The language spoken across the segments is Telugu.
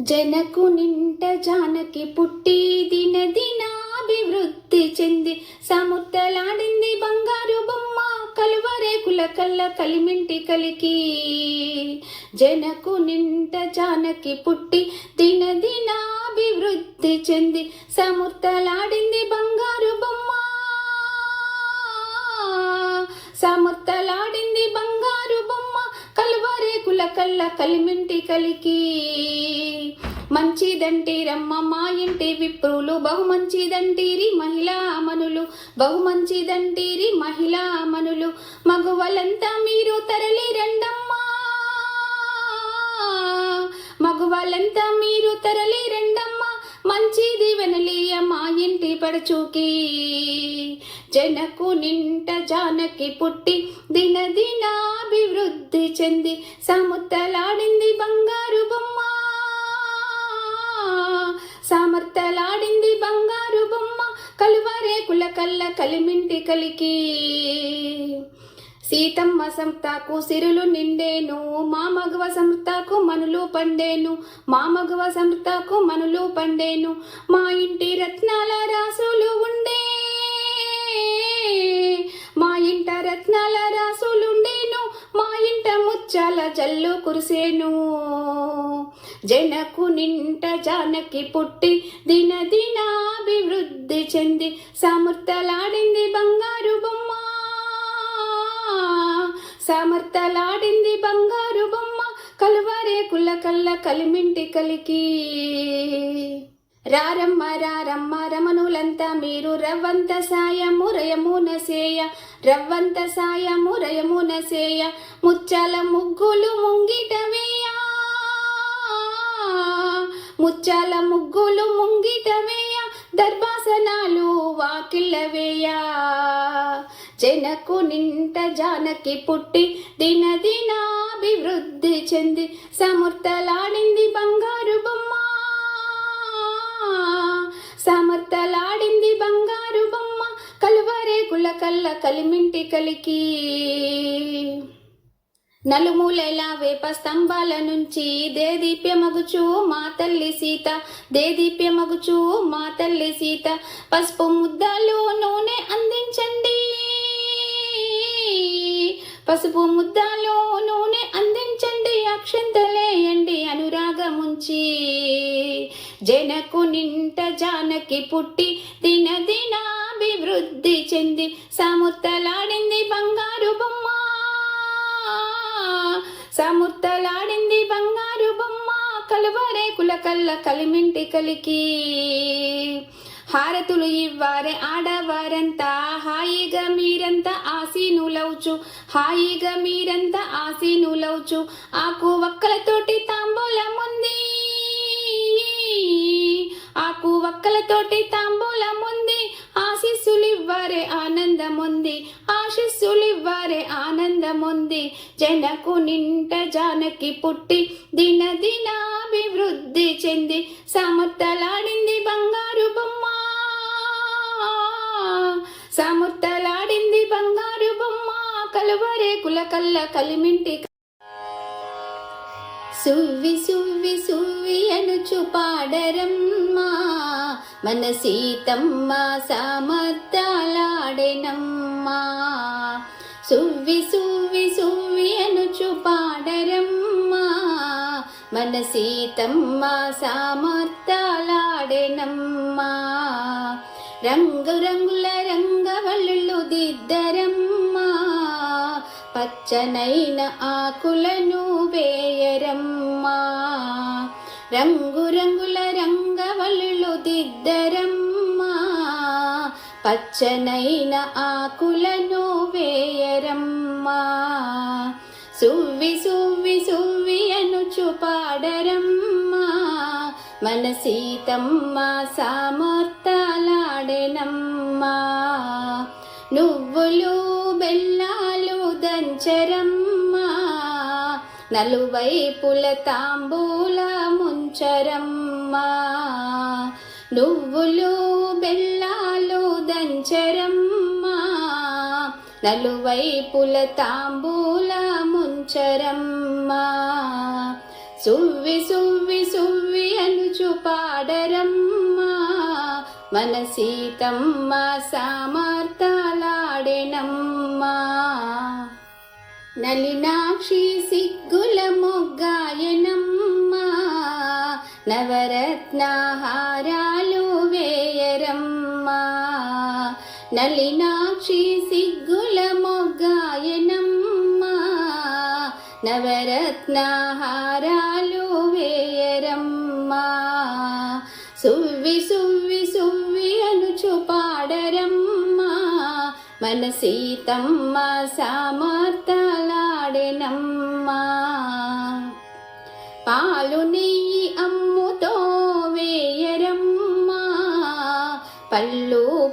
జనకు నింట జానకి పుట్టి దిన దినాభివృద్ధి చెంది సముద్దలాడింది బంగారు బొమ్మ కలువరేకుల కల్ల కలిమింటి కలికి. జనకు నింట జానకి పుట్టి దిన దినాభివృద్ధి చెంది సముద్దలాడింది బంగారు బొమ్మ. సమర్థలాడింది బంగారు బొమ్మ కలువరేకుల కల్ల కలిమింటి కలికి. మంచిదంటీరమ్మ మా ఇంటి విప్రులు. బహు మంచిదంటీరి మహిళా మనులు. బహు మంచిదంటీరి మహిళా మనులు. మగువలంతా మీరు తరలి రండమ్మా మగవాళ్ళంతా మీరు తరలి రండమ్మా మంచిది వెనలీయ మా ఇంటి పడచూకి. జనకు నింట జానకి పుట్టి దిన దినాభివృద్ధి చెంది సముద్దలాడింది బంగారు బొమ్మ. సామర్థలాడింది బంగారు బొమ్మ కలువరేకుల కల్ల కలిమింటి కలికి. సీతమ్మ సంతాకు సిరులు నిండేను మా మగవ సంతాకు మనులు పండేను మా మగవ సంతాకు మనులు పండేను మా ఇంటి రత్నాల రాసులు ఉండే. మా ఇంట రత్నాల రాసులుండేను మా ఇంట ముచ్చాల జల్లు కురిసేను. జనకు నింట జానకి పుట్టి దిన దినాభివృద్ధి చెంది సమర్థలాడింది బంగారు బొమ్మ. సమర్థలాడింది బంగారు బొమ్మ కలువరేకుల కల్ల కలిమింటి కలికి. రారమ్మ రారమ్మ రమణులంతా మీరు రవ్వంత సాయము రయమున సేయ రవ్వంత సాయము రయమున సేయ ముచ్చల ముగ్గులు ముంగిట వేయా. ముచ్చాల ముగ్గులు ముంగితవేయ దర్భాసనాలు వాకిళ్ళ వేయ. జనకు నింట జానకి పుట్టి దిన దినాభివృద్ధి చెంది సమర్థలాడింది బంగారు బొమ్మ. సమర్థలాడింది బంగారు బొమ్మ కలువరేకుల కల్ల కలిమింటి కలికి. నలుమూలెల వేప స్తంభాల నుంచి దేదీప్యమగుచు మా తల్లి సీత దేదీప్యమగుచు మా తల్లి సీత. పసుపు ముద్దలు నూనె అందించండి. పసుపు ముద్దలు నూనె అందించండి అక్షంతలేయండి అనురాగముంచి. జనకు నింట జానకి పుట్టి దిన దినాభివృద్ధి చెంది సముత్తలాడింది బంగారు బొమ్మ. సముత్తలాడింది బంగారు బొమ్మ కలువరేకుల కల్ల కలిమింటి కలికి. హారతులు ఇవ్వారే ఆడవారంతా హాయిగా మీరంతా ఆసీనులవుచు హాయిగా మీరంతా ఆసీనులవుచు ఆకు వక్కలతోటి తాంబూలముంది ఆకు వక్కలతోటి తా ఆశీస్సులివ్వారే ఆనందముంది ఆశస్సులివ్వారే ఆనందముంది. జనకు నింట జానకి పుట్టి దిన దినాభివృద్ధి చెంది సమర్థలాడింది బంగారు బొమ్మ. సమర్థలాడింది బంగారు బొమ్మ కలువరే కులకల్ల కలిమింటి సువ్వి సువ్వి సువ్వి అనుచు పాడరమ్మా. మన సీతమ్మ సామర్థ్యాలాడెనమ్మా సువ్వి సువ్వి సువ్వి అనుచు పాడరమ్మా. మన సీతమ్మ సామర్థ్యాలాడెనమ్మా రంగు రంగుల రంగవల్లులు దిద్దరమ్మా. పచ్చనైన ఆకులను వేయరమ్మా. రంగు రంగుల రంగు దిద్దరమ్మా పచ్చనైన ఆకులను వేయరమ్మా సువ్వి సువ్వి సువ్వి అనుచు పాడరమ్మా మన సీతమ్మ సామర్థలాడెనమ్మా నువ్వులు బెల్లాలు దంచరమ్మా నలువైపుల తాంబూల ముంచరమ్మా నువ్వులు బెల్లాలు దంచరమ్మా నలువైపుల తాంబూల ముంచరమ్మా. సువ్వి సువ్వి సువ్వి అనుచు పాడరమ్మా మన సీతమ్మ సామర్థలాడెనమ్మా. నలినాక్షి సిగ్గుల మొగ్గాయనమ్మా నవరత్నహారాలు నలినాక్షి సిగ్గుల మొగ్గాయనమ్మా నవరత్నహారాలు వేయరమ్మా. సువ్వి సువ్వి సువ్వి అనుచు పాడరమ్మా మన సీతమ్మ సామర్థలాడెనమ్మా. పాలు నెయ్యి అమ్మ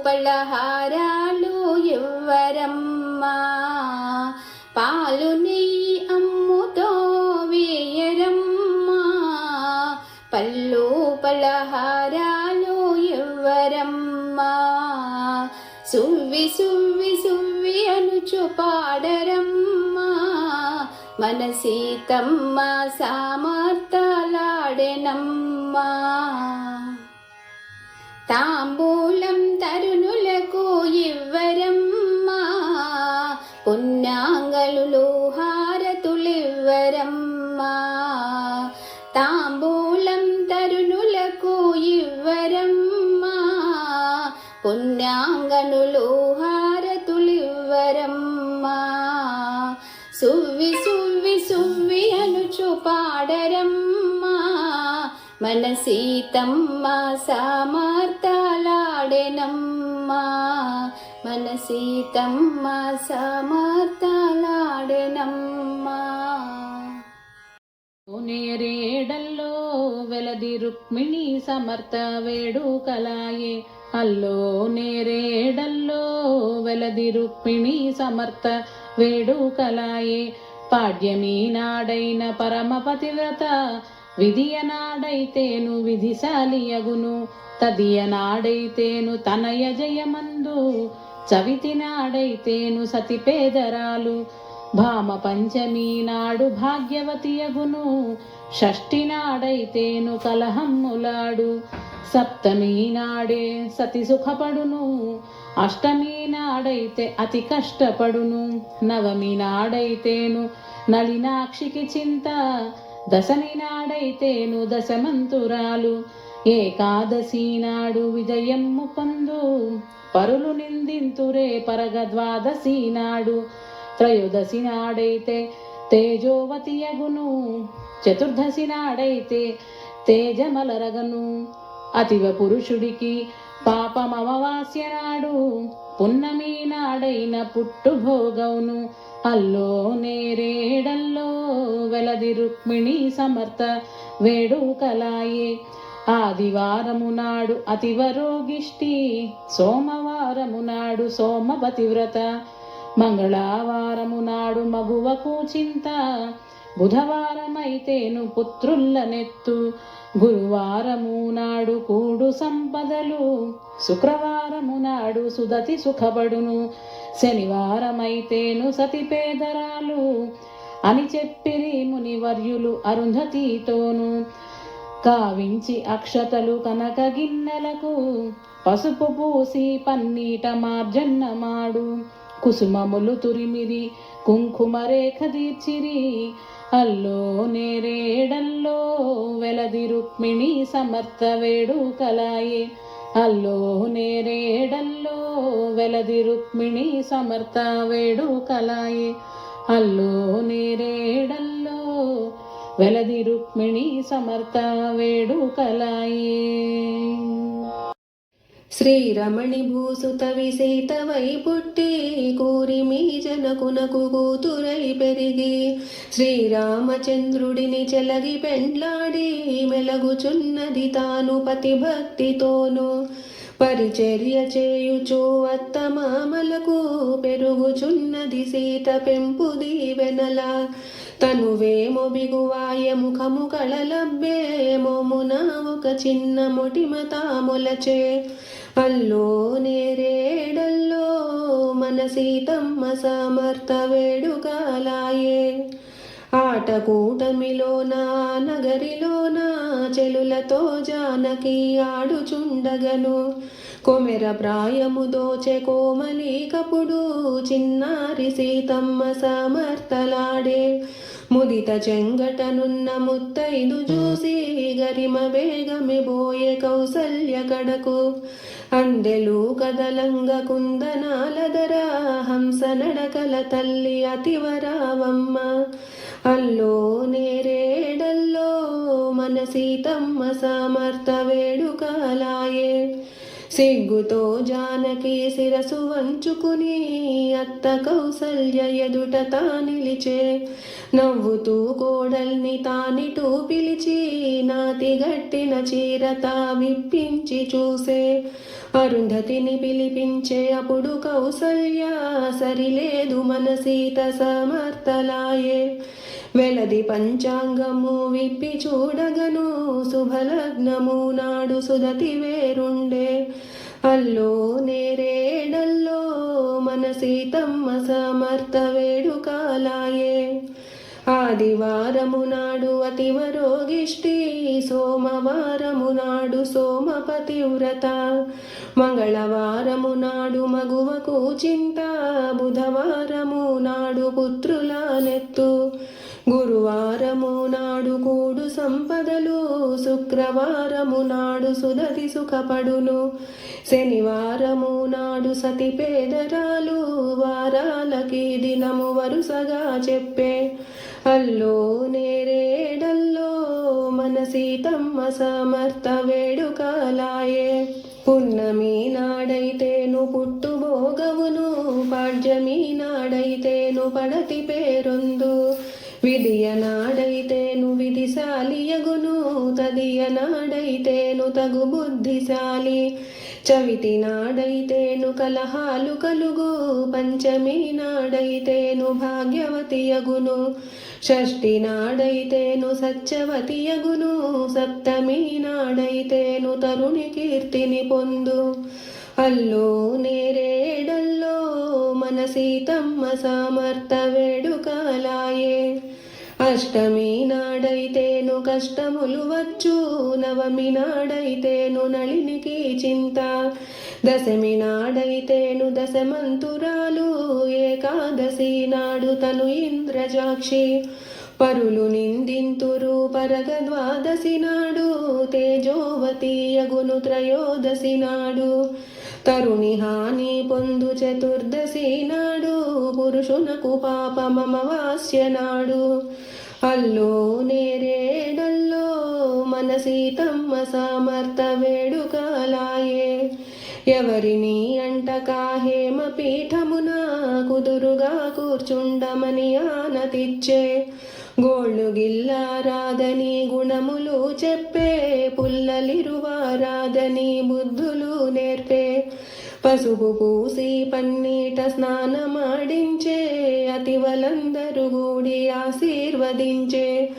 పళ్ళు పలహారాలు ఇవ్వరమ్మా పాలు నెయ్యి అమ్ముతో వేయరమ్మా? పళ్ళు పలహారాలు ఇవ్వరమ్మా సువ్వి సువ్వి సువ్వి అనుచు పాడరమ్మా? మన సీతమ్మ సామర్థలాడెనమ్మా? తాంబూలం తరుణులకు ఇవ్వరమ్మా పుణ్యాంగలు హారతులివ్వరమ్మా తాంబూలం తరుణులకు ఇవ్వరమ్మా పుణ్యాంగనులు హారతులివ్వరమ్మా సువ్వి సువ్వి సువ్వి అనుచు పాడరమ్మా మన సీతమ్మ సామర్థలాడెనమ్మా. మన సీతమ్మ సామర్థలాడెనమ్మా. నేరేడల్లో వెలది రుక్మిణి సమర్థ వేడు కలాయే అల్లో నేరేడల్లో వెలది రుక్మిణి సమర్థ వేడుకలాయే. పాడ్యమీ నాడైన పరమ పతివ్రత విధియనాడైతేను విధిశాలియగును తదియనాడైతేను తనయ జయమందు. చవితి నాడైతేను సతి పేదరాలు భామ పంచమి నాడు భాగ్యవతియగును షష్ఠి నాడైతేను కలహమ్ములాడు. సప్తమి నాడే సతి సుఖపడును. అష్టమి నాడైతే అతి కష్టపడును. నవమి నాడైతేను నళినాక్షికి చింత. దశమి నాడైతేను దశమంతురాలు. ఏకాదశి నాడు విజయమ్ము పొందు. పరులు నిందింతురే పరగ ద్వాదశి నాడు. త్రయోదశి నాడైతే తేజోవతియగును చతుర్దశి నాడైతే తేజమలరగను. అతివ పురుషుడికి పాపమవాస్య నాడు. పున్నమి నాడైన పుట్టుభోగవును. అల్లో నేరేడల్లో వెలది రుక్మిణి సమర్థ వేడుకలాయే ఆదివారము నాడు అతివ రోగిష్టి సోమవారము నాడు సోమపతివ్రత. మంగళవారము నాడు మగువకు చింత. బుధవారమైతేను పుత్రుల్ల నెత్తు గురువారము నాడు కూడు సంపదలు. శుక్రవారము నాడు సుదతి సుఖపడును శనివారమైతేను సతి పేదరాలు అని చెప్పిరి మునివర్యులు అరుంధతితోను. కావించి అక్షతలు కనక గిన్నెలకు. పసుపు పూసి పన్నీట మార్జన్నమాడు. కుసుమములు తురిమిరి కుంకుమ రేఖ తీర్చిరి అల్లో నేరేడల్లో వెలది రుక్మిణి సమర్థ వేడుకలాయే అల్లో నేరేడల్లో వెలది రుక్మిణి సమర్థ వేడుకలాయే అల్లో నేరేడల్లో వెలది రుక్మిణి సమర్థ వేడుకలాయే శ్రీరమణి భూసుత విసేతవై పుట్టి కూరిమి జనకునకు కూతురై పెరిగి శ్రీరామచంద్రుడిని చెలగి పెండ్లాడి మెలగుచున్నది తాను పతి భక్తితోను పరిచర్య చేయుచు అత్తమామలకు పెరుగుచున్నది సీత పెంపు దీవెనల. తనువేమో బిగువాయ ముఖము కళలబ్బే మోమున ఒక చిన్న మొటిమ తాములచే. అల్లో నేరేడల్లో మన సీతమ్మ సమర్థ వేడుకాలాయే. ఆటకూటమిలోన నగరిలోన చెలులతో జానకి ఆడుచుండగను. కొమెర ప్రాయము దోచె కోమలీకపుడు చిన్నారి సీతమ్మ సమర్థలాడే. ముదిత చెంగటనున్న ముత్తైదు చూసి గరిమ వేగమి బోయే కౌసల్య కడకు. అందెలు కదలంగ కుందనాలదర హంస నడకల తల్లి అతివరావమ్మ. అల్లో నేరేడల్లో మన సీతమ్మ సమర్థ వేడుకలాయే. సిగ్గుతో జానకి శిరసు వంచుకుని అత్త కౌసల్య ఎదుట తా నిలిచే. నవ్వుతూ కోడల్ని తానిటూ పిలిచి నాతి గట్టిన చీర తా విప్పించి చూసే. అరుంధతిని పిలిపించే అప్పుడు కౌసల్య సరిలేదు మన సీత సమర్థలాయే. వెలది పంచాంగము విప్పి చూడగను శుభలగ్నము నాడు సుదతి వేరుండే. అల్లో నేరేడల్లో మన సీతమ్మ సమర్థ వేడుకాలాయే. ఆదివారము నాడు అతివరోగిష్టి సోమవారము నాడు సోమపతి వ్రత మంగళవారము నాడు మగువకు చింత బుధవారము నాడు పుత్రుల నెత్తు. గురువారము నాడు కూడు సంపదలు శుక్రవారము నాడు సుదతి సుఖపడును. శనివారము నాడు సతి పేదరాలు వారాలకి దినము వరుసగా చెప్పే. అల్లో నేరేడల్లో మన సీతమ్మ సమర్థ వేడుకలాయే. పున్నమి నాడైతేను పుట్టుభోగమును పాడ్యమి నాడైతేను పడతి పేరొందు. విధియనాడైతేను విధిశాలియగును తదియనాడైతేను తగు బుద్ధిశాలి చవితి నాడైతేను కలహాలు కలుగు పంచమి నాడైతేను భాగ్యవతియగును. షష్ఠి నాడైతేను సత్యవతియగును సప్తమి నాడైతేను తరుణి కీర్తిని పొందు. అల్లో నేరేడల్లో మన సీతమ్మ సామర్థ అష్టమి నాడైతేను కష్టములు వచ్చు నవమి నాడైతేను నళినికి చింత. దశమి నాడైతేను దశమంతురాలు ఏకాదశి నాడు తను ఇంద్రజాక్షి. పరులు నిందింతురు పరగ ద్వాదశి నాడు తేజోవతి యగును త్రయోదశి నాడు. తరుణి హాని పొందు చతుర్దశి నాడు పురుషునకు పాపమమవాస్య నాడు. అల్లో నేరేడల్లో మన సీతమ్మ సమర్థ వేడుకలాయే. ఎవరిని అంట కాహేమ పీఠమున కుదురుగా కూర్చుండమని ఆనతిచ్చే గోళ్ళు గిల్లారాదని గుణములు చెప్పే పుల్లలిరువారాదని బుద్ధులు నేర్పే. పసుపు పూసి పన్నీట స్నానమాడించే అతివలందరూ గూడి ఆశీర్వదించే.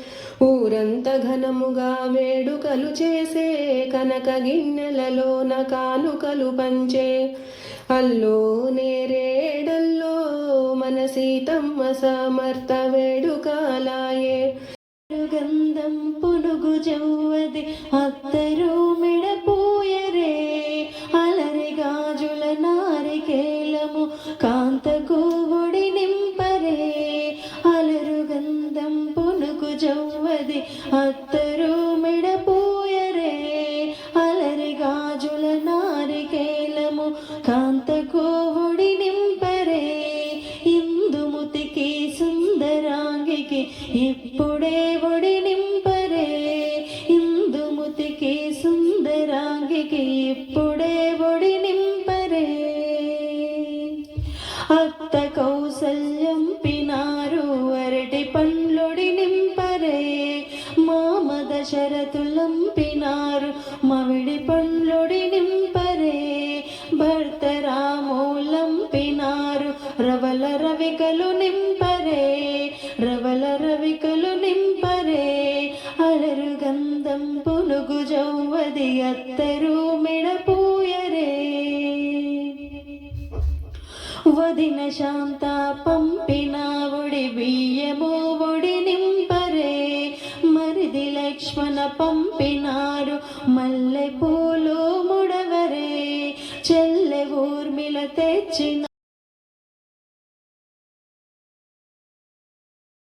ఊరంత ఘనముగా వేడుకలు చేసే కనక గిన్నెలలోన కానుకలు పంచే. అల్లో నేరేడల్లో మన సీతమ్మ సమర్థ వేడుకలాయే. గంధం పునుగు జవ్వది అత్త గంధం పునుగు జౌవది అత్తరు మెడపూయరే.